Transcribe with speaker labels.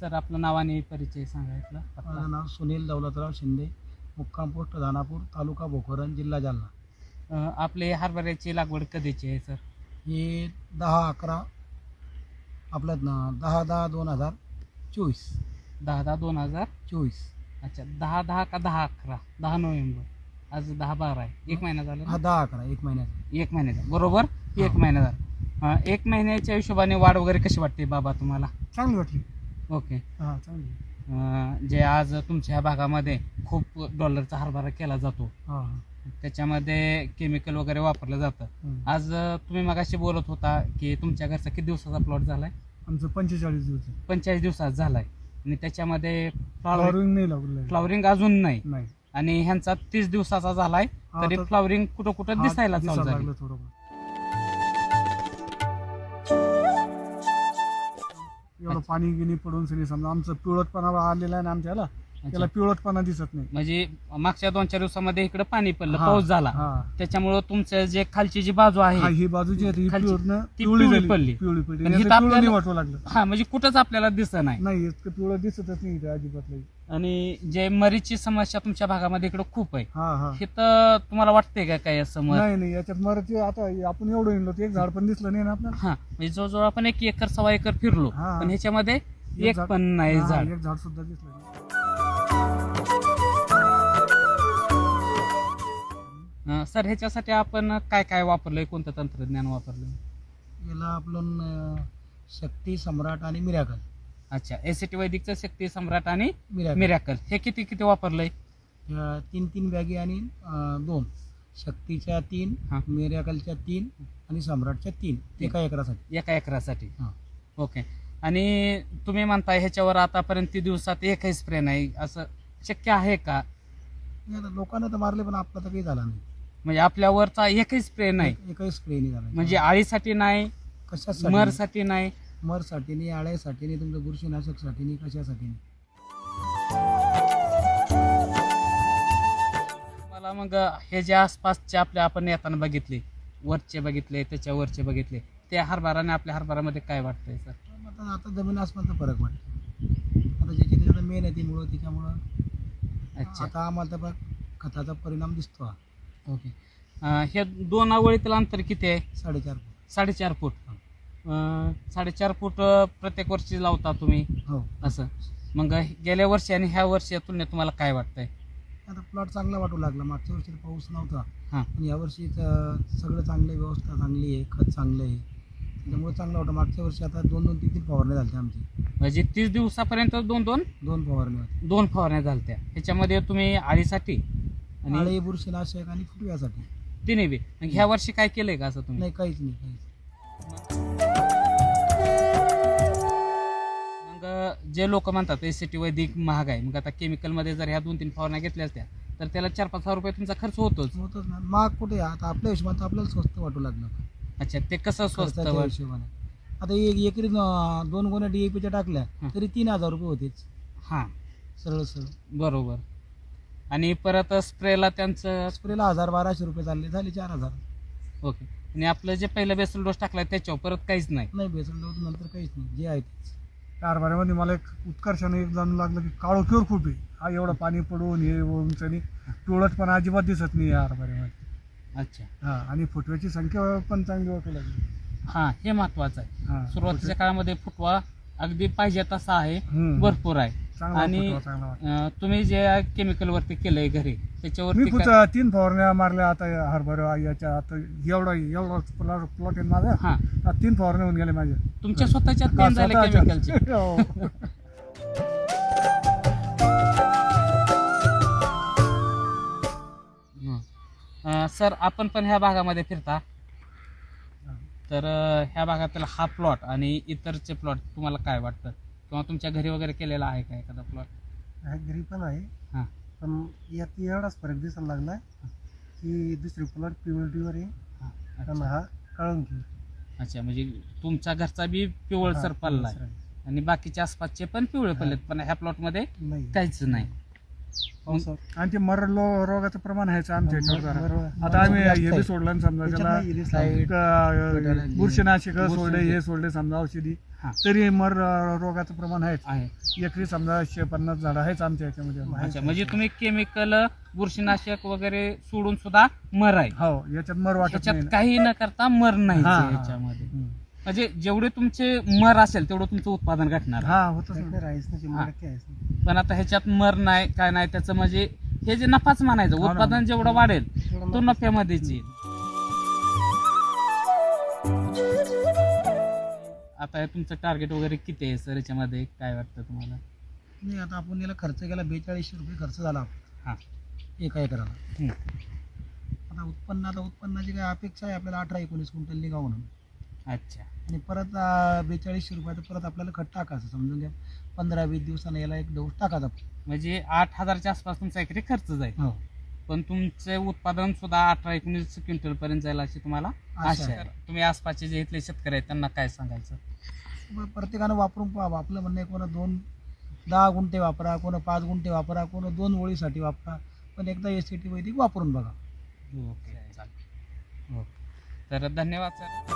Speaker 1: Sir आपलं नाव आणि परिचय सांगायचं
Speaker 2: माझं नाव सुनील दौलतराव शिंदे मुक्काम पोस्ट दानापूर तालुका भोकरन जिल्हा जालना.
Speaker 1: आपले हरभऱ्याची लागवड कधीची आहे सर?
Speaker 2: हे दहा अकरा आपल्यात ना दहा दहा दोन हजार चोवीस.
Speaker 1: दहा दहा दोन हजार
Speaker 2: चोवीस.
Speaker 1: अच्छा दहा दहा का दहा अकरा? दहा नोव्हेंबर. आज दहा बारा आहे. एक महिना झाला
Speaker 2: हा
Speaker 1: ना?
Speaker 2: दहा अकरा एक महिन्याचा
Speaker 1: एक महिन्याचा बरोबर? एक
Speaker 2: हा.
Speaker 1: महिना झाला. अं, एक महिन्याच्या हिशोबाने वाढ वगैरे कशी वाटते बाबा तुम्हाला?
Speaker 2: चांगली वाटली.
Speaker 1: ओके.
Speaker 2: हां चांगली
Speaker 1: अं, जे आज तुमच्या ह्या भागामध्ये खूप डॉलरचा हरभरा केला जातो.
Speaker 2: हां
Speaker 1: त्याच्यामध्ये केमिकल वगैरे वापरलं जातं. आज अं, तुम्ही मगाशी बोलत होता की तुमच्या घरचा किती दिवसाचा प्लॉट झालाय?
Speaker 2: आमचं पंचेचाळीस दिवस.
Speaker 1: पंचेचाळीस दिवसात झालाय. आणि त्याच्यामध्ये फ्लॉवरिंग
Speaker 2: फ्लॉवरिंग नाही लागलं
Speaker 1: फ्लॉवरिंग अजून नाही.
Speaker 2: नाही.
Speaker 1: आणि ह्यांचा तीस दिवसाचा झालाय.
Speaker 2: हा,
Speaker 1: तरी
Speaker 2: तर-
Speaker 1: फ्लॉवरिंग कुठं कुठं
Speaker 2: हा,
Speaker 1: दिसायला चालू झाली.
Speaker 2: लागलं थोडं एवढं पाणी गिनी पडून सनी समजा आमचं पिवळटपणा आलेला आहे ना आमच्याला त्याला. पिवळटपणा दिसत नाही.
Speaker 1: म्हणजे मागच्या दोन चार दिवसामध्ये इकडे पाणी पडलं
Speaker 2: हा,
Speaker 1: पाऊस झाला.
Speaker 2: हा.
Speaker 1: त्याच्यामुळं तुमचं जे खालची जी बाजू
Speaker 2: हा,
Speaker 1: आहे
Speaker 2: ही आहे, ही
Speaker 1: खालची-
Speaker 2: पिवळटनं
Speaker 1: ती
Speaker 2: पिवळी
Speaker 1: पिवळी
Speaker 2: झाली
Speaker 1: पडली.
Speaker 2: पिवळी पडली.
Speaker 1: हिथं आपल्याला-
Speaker 2: वाटू लागलं.
Speaker 1: हा म्हणजे कुठंच आपल्याला दिसत नाही.
Speaker 2: नाही इतकं पिवळं दिसतच नाही इथे अजिबात नाही
Speaker 1: आणि जे मरीची समस्या तुमच्या भागामध्ये इकडे खूप आहे
Speaker 2: हा हा.
Speaker 1: हे तर तुम्हाला वाटतंय का काय असं मर
Speaker 2: नाही नाही याच्यात मराठी आता आपण एवढं हिंडलो ते एक झाड पण दिसलं नाही ना आपल्याला?
Speaker 1: हा म्हणजे जवळजवळ आपण एक एकर सव्वा एकर फिरलो
Speaker 2: हा.
Speaker 1: पण ह्याच्यामध्ये एक
Speaker 2: झाड-
Speaker 1: पण नाही
Speaker 2: हा,
Speaker 1: झाड.
Speaker 2: एक झाड सुद्धा दिसलं नाही.
Speaker 1: अं, सर ह्याच्यासाठी आपण काय काय वापरलंय? कोणतं तंत्रज्ञान वापरलंय?
Speaker 2: याला आपलं अं, शक्ती सम्राट आणि मिराकल.
Speaker 1: अच्छा एसीटी वैदिकचं शक्ती सम्राट आणि
Speaker 2: मिराकल
Speaker 1: मिरॅकल हे किती किती वापरलंय?
Speaker 2: या तीन तीन बॅगी आणि अं, दोन. शक्तीच्या तीन
Speaker 1: हा.
Speaker 2: मिराकलच्या तीन आणि सम्राटच्या तीन.
Speaker 1: तीन.
Speaker 2: एका एकरासाठी.
Speaker 1: एका एकरासाठी.
Speaker 2: हा.
Speaker 1: ओके आणि तुम्ही म्हणताय ह्याच्यावर आतापर्यंत दिवसात एकही स्प्रे नाही. असं शक्य आहे का?
Speaker 2: नाही आता लोकांना तर मारले पण आपला तर काही झाला नाही.
Speaker 1: म्हणजे आपल्यावरचा एकही स्प्रे नाही.
Speaker 2: एक- एकही स्प्रे नाही झाला.
Speaker 1: म्हणजे आळीसाठी नाही
Speaker 2: कशासाठी?
Speaker 1: मरसाठी नाही.
Speaker 2: मरसाठी नाही आळ्यासाठी नाही तुमच्या बुरशीनाशकसाठी नाही कशासाठी
Speaker 1: मला मग हे जे आसपासचे आपले आपण येताना बघितले वरचे बघितले त्याच्या वरचे बघितले त्या हरभराने आपल्या हरभरामध्ये काय वाटतंय सर?
Speaker 2: आता आता जमीन आसमानचा फरक वाटतो आता ज्याच्या त्याच्या मेहनतीमुळं त्याच्यामुळं
Speaker 1: अच्छा.
Speaker 2: आता आम्हाला तर बघ खताचा परिणाम दिसतो हा.
Speaker 1: ओके हे दोन आवळीतील अंतर किती आहे?
Speaker 2: साडेचार फूट.
Speaker 1: साडेचार फूट. अं, साडेचार फूट अं, प्रत्येक वर्षी लावता तुम्ही?
Speaker 2: हो.
Speaker 1: असं. मग गेल्या वर्षी आणि ह्या वर्षी तुलनेत तुम्हाला काय वाटतंय?
Speaker 2: आता प्लॉट चांगला वाटू लागला. मागच्या वर्षी तर पाऊस नव्हता.
Speaker 1: हां.
Speaker 2: आणि यावर्षी तर सगळं चांगलं आहे व्यवस्था चांगली आहे खत चांगलं आहे. त्याच्यामुळे चांगलं वाटतं मागच्या वर्षी आता दोन दोन तीन तीन फवारण्या झाल्या आमची.
Speaker 1: म्हणजे तीस दिवसापर्यंत दोन दोन
Speaker 2: दोन फवारण्या होत्या.
Speaker 1: दोन फवारण्या झालत्या. ह्याच्यामध्ये तुम्ही आळीसाठी आणि
Speaker 2: आळे बुरशीनाशक आणि फुटव्यासाठी.
Speaker 1: तिन्ही बी. मग ह्या वर्षी काय केलंय का असं तुम्ही?
Speaker 2: नाही काहीच नाही काहीच
Speaker 1: मग जे लोक म्हणतात एसीटी वैदिक महाग आहे. मग आता केमिकलमध्ये जर ह्या दोन तीन फवारण्या घेतल्या असत्या तर त्याला चार पाच हजार रुपये तुमचा खर्च होतोच.
Speaker 2: होतच ना. महाग कुठे? आहे? आता आपल्या हिशोबाने तर आपल्याला स्वस्त वाटू लागलं.
Speaker 1: अच्छा ते कसं स्वस्त
Speaker 2: खर्चाच्या हिशोबाने आता एक एकरी न- दोन गोण्या डीएपीच्या टाकल्या
Speaker 1: हं.
Speaker 2: तरी तीन हजार रुपये होतेच.
Speaker 1: हां.
Speaker 2: सरळ सरळ.
Speaker 1: बरोबर. आणि परत स्प्रेला त्यांचं
Speaker 2: स्प्रेला हजार बाराशे रुपये चालले झाले चार हजार.
Speaker 1: ओके. आणि आपलं जे पहिलं बेसल डोस टाकलाय त्याच्यावर परत काहीच नाही.
Speaker 2: नाही बेसन डोस नंतर काहीच नाही. जे आहे तेच. कारभारामध्ये मला एक उत्कर्षाने एक जाणून लागलं की काळो क्योर खूप आहे. हा एवढं पाणी पडून हे उंचनी पिवळट पण अजिबात दिसत नाही या हरभऱ्यामध्ये
Speaker 1: अच्छा.
Speaker 2: हा आणि फुटव्याची संख्या पण चांगली वाटू लागली.
Speaker 1: हां हे महत्वाचं आहे.
Speaker 2: हा
Speaker 1: सुरुवातीच्या काळामध्ये फुटवा अगदी पाहिजे तसा आहे
Speaker 2: हम्म.
Speaker 1: भरपूर आहे.
Speaker 2: चांगला
Speaker 1: आणि
Speaker 2: फुटवा, चांगला वाटला.
Speaker 1: अं, तुम्ही जे केमिकल वरती केलंय घरी
Speaker 2: मी
Speaker 1: त्याच्यावरती
Speaker 2: कुठं तीन फवारण्या मारल्या आता हरभरा याच्या आता एवढा एवढा प्लॉट प्लॉट आहे माझा.
Speaker 1: हां.
Speaker 2: आता तीन फवारण्या होऊन गेले माझ्या
Speaker 1: तुमच्या स्वतःच्या
Speaker 2: हा,
Speaker 1: तीन झाले
Speaker 2: स्वतःच्या.
Speaker 1: केमिकलचे
Speaker 2: हो.
Speaker 1: हं. अं, सर आपण पण ह्या भागामध्ये फिरता. तर अं, ह्या भागातील हा प्लॉट आणि इतरचे प्लॉट तुम्हाला काय वाटतं? किंवा तुमच्या घरी वगैरे केलेला आहे का एखादा प्लॉट
Speaker 2: हा, घरी पण आहे.
Speaker 1: हां.
Speaker 2: पण यात एवढाच फरक दिसायला लागला की दुसरी प्लॉट पिवळटीवर आहे.
Speaker 1: हां
Speaker 2: आणि
Speaker 1: अच्छा.
Speaker 2: हा काळुंकी
Speaker 1: अच्छा म्हणजे तुमचा घरचा बी पिवळसर पडला आहे. आणि बाकीच्या आसपासचे पण पिवळे पडलेत पण ह्या प्लॉटमध्ये
Speaker 2: नाही.
Speaker 1: काहीच नाही.
Speaker 3: पावसात
Speaker 2: आणि ते मर लो रोगाचं प्रमाण आहेच आमच्या याच्यावर जरा. आता आम्ही हे बी
Speaker 3: आहे.
Speaker 2: सोडलं ना समजा
Speaker 3: त्याच्यात
Speaker 2: त्याला
Speaker 3: नाही इरिस लाइट.
Speaker 2: क- बुरशीनाशक सोडले
Speaker 1: बुरशीनाशक.
Speaker 2: हे सोडले समजा औषधी
Speaker 1: हा.
Speaker 2: तरी मर रोगाचं प्रमाण
Speaker 1: आहे
Speaker 2: एकरी समजा एकशे पन्नास झाड आहेच आमच्या याच्यामध्ये
Speaker 1: अच्छा म्हणजे तुम्ही केमिकल बुरशीनाशक वगैरे सोडून सुद्धा मर आहे
Speaker 2: हो याच्यात मर वाटत
Speaker 1: त्याच्यात
Speaker 2: नाही ना.
Speaker 1: काही न करता मर नाही
Speaker 2: हा, हा.
Speaker 1: याच्यामध्ये. म्हणजे जेवढे तुमचे मर असेल तेवढं तुमचं उत्पादन घटणार
Speaker 2: हा होतच
Speaker 3: त्याच्यात
Speaker 2: ना.
Speaker 3: आहेच ना
Speaker 1: हा.
Speaker 3: शंभर टक्के आहेच ना.
Speaker 1: पण आता ह्याच्यात मर नाही काय नाही त्याचं म्हणजे हे जे नफाच म्हणायचं
Speaker 2: हो ना.
Speaker 1: उत्पादन जेवढं वाढेल
Speaker 3: तेवढं
Speaker 1: तो
Speaker 3: नफा-
Speaker 1: नफ्यामध्येच येईल आता हे तुमचं टार्गेट वगैरे किती आहे सर याच्यामध्ये काय वाटतं तुम्हाला
Speaker 3: नाही आता आपण याला खर्च केला बेचाळीसशे रुपये खर्च झाला
Speaker 1: हा.
Speaker 3: एका एकराला
Speaker 1: हम्म.
Speaker 3: आता उत्पन्न आता उत्पन्नाची काय अपेक्षा आहे आपल्याला अठरा एकोणीस क्विंटल निघावं म्हणून
Speaker 1: अच्छा
Speaker 3: आणि परत बेचाळीसशे रुपयाचं परत आपल्याला खत टाकायचं समजून घ्या. पंधरा वीस दिवसानं याला एक डोस टाकायचा
Speaker 1: म्हणजे आठ हजारच्या आसपास तुमचा एकरी खर्च जाईल.
Speaker 3: हो.
Speaker 1: पण तुमचे उत्पादन सुद्धा अठरा एकोणीस क्विंटल पर्यंत जाईल अशी तुम्हाला
Speaker 3: आशा आहे.
Speaker 1: तुम्ही आसपासचे जे इथले शेतकरी आहेत त्यांना काय सांगायचं?
Speaker 3: प्रत्येकानं वापरून पाहावं. आपलं म्हणणं आहे कोणा दोन दहा गुंठे वापरा कोणा पाच गुंठे वापरा कोणा दोन ओळीसाठी वापरा. पण एकदा एस सी टी वैदिक वापरून बघा.
Speaker 1: ओके चालेल. ओके. तर धन्यवाद सर.